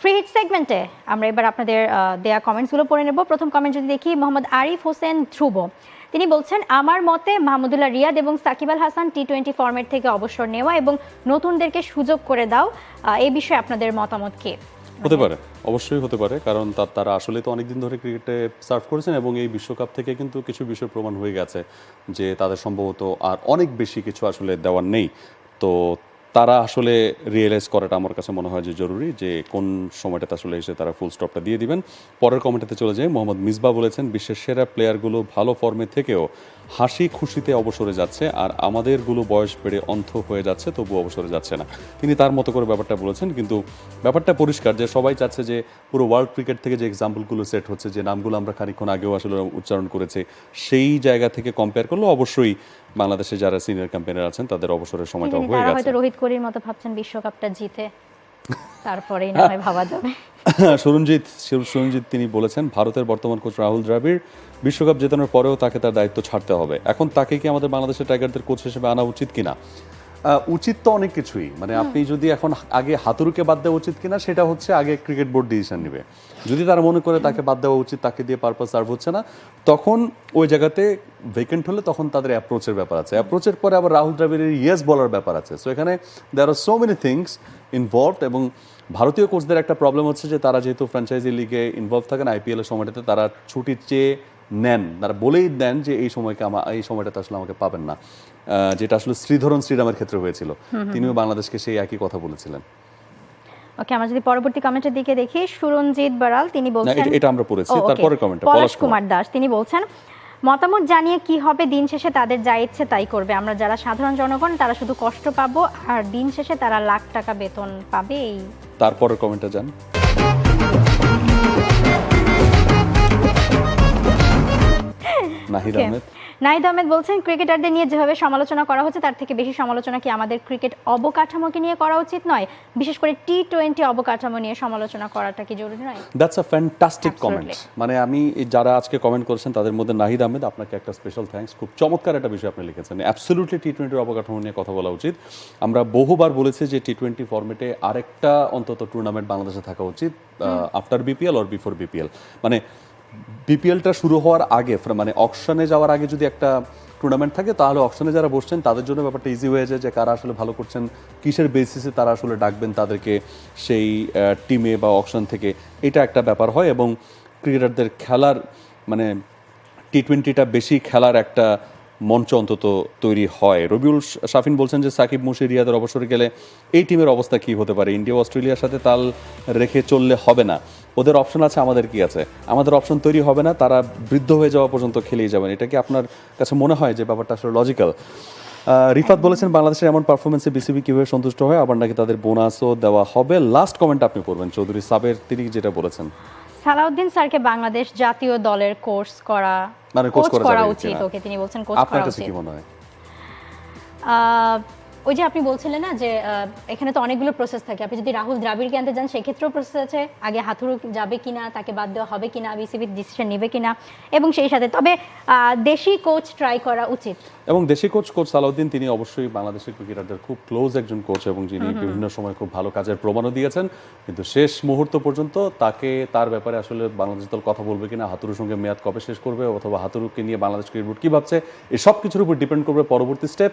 Free hit সেগমেন্টে আমরা এবার আপনাদের দেয়া কমেন্টসগুলো পড়ে নেব। প্রথম কমেন্ট যদি দেখি, মোহাম্মদ আরিফ হোসেন ধ্রুব। তিনি বলছেন, আমার মতে মাহমুদুল্লাহ রিয়াদ এবং Shakib Al Hasan T twenty format থেকে অবসর নেওয়া এবং নতুনদেরকে সুযোগ করে দাও। এই বিষয়ে আপনাদের মতামত কি? হতে পারে, অবশ্যই হতে পারে। কারণ তার তারা আসলে তো অনেকদিন ধরে ক্রিকেটে সার্ভ করেছেন এবং এই বিশ্বকাপ থেকে কিন্তু কিছু বিষয় প্রমাণ হয়ে গেছে যে তাদের সম্ভবত আর অনেক বেশি কিছু আসলে দেওয়ার নেই। তো তারা আসলে রিয়েলাইজ করাটা আমার কাছে মনে হয় যে জরুরি যে কোন সময়টাতে আসলে এসে তারা ফুল স্টপটা দিয়ে দিবেন। পরের কমেন্টাতে চলে যায় মোহাম্মদ মিসবা বলেছেন, বিশ্বের সেরা প্লেয়ারগুলো ভালো ফর্মে থেকেও হাসি খুশিতে অবসরে যাচ্ছে আর আমাদেরগুলো বয়স বেড়ে অন্ধ হয়ে যাচ্ছে তবু অবসরে যাচ্ছে না। তিনি তার মতো করে ব্যাপারটা বলেছেন কিন্তু ব্যাপারটা পরিষ্কার যে সবাই চাচ্ছে যে পুরো ওয়ার্ল্ড ক্রিকেট থেকে যে এক্সাম্পলগুলো সেট হচ্ছে যে নামগুলো আমরা খানিকক্ষণ আগেও আসলে উচ্চারণ করেছে সেই জায়গা থেকে কম্পেয়ার করলে অবশ্যই বাংলাদেশে যারা সিনিয়র ক্যাম্পেইনার আছেন তাদের অবসরের সময়টা হয়ে গেছে। হয়তো রোহিত কোহলির মতো ভাবছেন বিশ্বকাপটা জিতে তারপরেই না হয় ভাবা যাবে। সুরঞ্জিত সুরঞ্জিত তিনি বলেছেন ভারতের বর্তমান কোচ রাহুল দ্রাবিড় বিশ্বকাপ জেতানোর পরেও তাকে তার দায়িত্ব ছাড়তে হবে। এখন তাকে কি আমাদের বাংলাদেশের টাইগারদের কোচ হিসেবে আনা উচিত কিনা? উচিত তো অনেক কিছুই। মানে আপনি যদি এখন আগে হাতুরুকে বাদ দেওয়া উচিত কিনা সেটা হচ্ছে আগে ক্রিকেট বোর্ড ডিসিশন নেবে। যদি তারা মনে করে তাকে বাদ দেওয়া উচিত তাকে দিয়ে পারপাস সার্ভ হচ্ছে না তখন ওই জায়গাতে ভেকেন্ট হলে তখন তাদের অ্যাপ্রোচের ব্যাপার আছে। অ্যাপ্রোচের পরে আবার রাহুল দ্রাবিড়ের ইয়েস বলার ব্যাপার আছে। সো এখানে there are so many things involved এবং ভারতীয় কোচদের একটা প্রবলেম হচ্ছে যে তারা যেহেতু ফ্র্যাঞ্চাইজি লিগে ইনভলভ থাকেন আইপিএল এর সময়টাতে তারা ছুটি চেয়ে নেন। তারা বলেই দেন যে এই সময়কে আমার এই সময়টাতে আসলে আমাকে পাবেন না। যেটা আসলে শ্রীধরন শ্রীরামের ক্ষেত্রে হয়েছিল। তিনিও বাংলাদেশকে সেই একই কথা বলেছিলেন। ওকে আমরা যদি পরবর্তী কমেন্টের দিকে দেখি সুরঞ্জিত বারাল তিনি বলছেন এটা- আমরা পড়েছি। ও, okay. তারপরের পলাশ কুমার দাস তিনি বলছেন মতামত জানিয়ে কি হবে দিন শেষে তাদের যা ইচ্ছে তাই করবে। আমরা যারা সাধারণ জনগণ তারা শুধু কষ্ট পাবো আর দিন শেষে তারা লাখ টাকা বেতন পাবে এই তারপরের কমেন্টটা যান নাহিদ আহমেদ। নাহিদ আহমেদ বলছেন ক্রিকেটারদের নিয়ে যেভাবে সমালোচনা করা হচ্ছে তার থেকে বেশি সমালোচনা কি আমাদের ক্রিকেট অবকাঠামোকে নিয়ে করা উচিত নয়? বিশেষ করে টি টোয়েন্টি অবকাঠামো নিয়ে সমালোচনা করাটা কি জরুরি নয়? দ্যাটস আ ফ্যান্টাস্টিক কমেন্ট মানে আমি যারা আজকে কমেন্ট করেছেন তাদের মধ্যে নাহিদ আহমেদ আপনাকে একটা স্পেশাল থ্যাঙ্কস খুব চমৎকার একটা বিষয় আপনি লিখেছেন। অ্যাবসলিউটলি টি টোয়েন্টির অবকাঠামো নিয়ে কথা বলা উচিত। আমরা বহুবার বলেছি যে টি টোয়েন্টি ফর্মেটে আরেকটা অন্তত টুর্নামেন্ট বাংলাদেশে থাকা উচিত after BPL or before BPL মানে বিপিএলটা শুরু হওয়ার আগে মানে অকশনে যাওয়ার আগে যদি একটা টুর্নামেন্ট থাকে, তাহলে অকশনে যারা বসছেন, তাদের জন্য ব্যাপারটা ইজি হয়ে যায় যে কারা আসলে ভালো করছেন, কিসের বেসিসে তারা আসলে ডাকবেন তাদেরকে সেই টিমে বা অকশন থেকে। এটা একটা ব্যাপার হয় এবং ক্রিকেটারদের খেলার মানে টি টোয়েন্টিটা বেশি খেলার একটা মঞ্চ অন্তত তৈরি হয়। রবিউল শাফিন বলছেন যে সাকিব মুশির রিয়াদের অবসরে গেলে এই টিমের অবস্থা কি হতে পারে? ইন্ডিয়া অস্ট্রেলিয়ার সাথে তাল রেখে চললে হবে না। ওদের অপশন আছে আমাদের কি আছে? আমাদের অপশন তৈরি হবে না তারা বৃদ্ধ হয়ে যাওয়া পর্যন্ত খেলেই যাবেন। এটা কি আপনার কাছে মনে হয় যে ব্যাপারটা আসলে লজিক্যাল রিফাত বলেছেন বাংলাদেশের এমন পারফরমেন্সে বিসিবি কীভাবে সন্তুষ্ট হয়? আবার নাকি তাদের বোনাসও দেওয়া হবে? লাস্ট কমেন্ট আপনি পড়বেন চৌধুরী সাবের তিনি যেটা বলেছেন। সালাউদ্দিন স্যারকে বাংলাদেশ জাতীয় দলের কোর্স করা মানে কোচ করা উচিত ওকে তিনি বলছেন কোচ আপনার করা কাছে উচিত। কি মনে হয়? ওই যে আপনি বলছিলেন না যে এখানে তো অনেকগুলো প্রসেস থাকে। আপনি যদি রাহুল দ্রাবিড়কে আনতে যান সেক্ষেত্রেও প্রসেস আছে। আগে হাথুরু যাবে কিনা তাকে বাদ দেওয়া হবে কিনা বিসিবি ডিসিশন নেবে কিনা এবং সেই সাথে। তবে দেশি কোচ ট্রাই করা উচিত। এবং দেশি কোচ কোচ সালাউদ্দিন তিনি অবশ্যই বাংলাদেশের ক্রিকেটারদের খুব ক্লোজ একজন কোচ এবং যিনি বিভিন্ন সময় খুব ভালো কাজের প্রমাণও দিয়েছেন। কিন্তু শেষ মুহূর্ত পর্যন্ত তাকে তার ব্যাপারে আসলে বাংলাদেশ দল কথা বলবে কিনা হাতুরুর সঙ্গে মেয়াদ কবে শেষ করবে অথবা হাতুরুকে নিয়ে বাংলাদেশ ক্রিকেট বোর্ড কি ভাবছে এই সব কিছুর উপর ডিপেন্ড করবে পরবর্তী step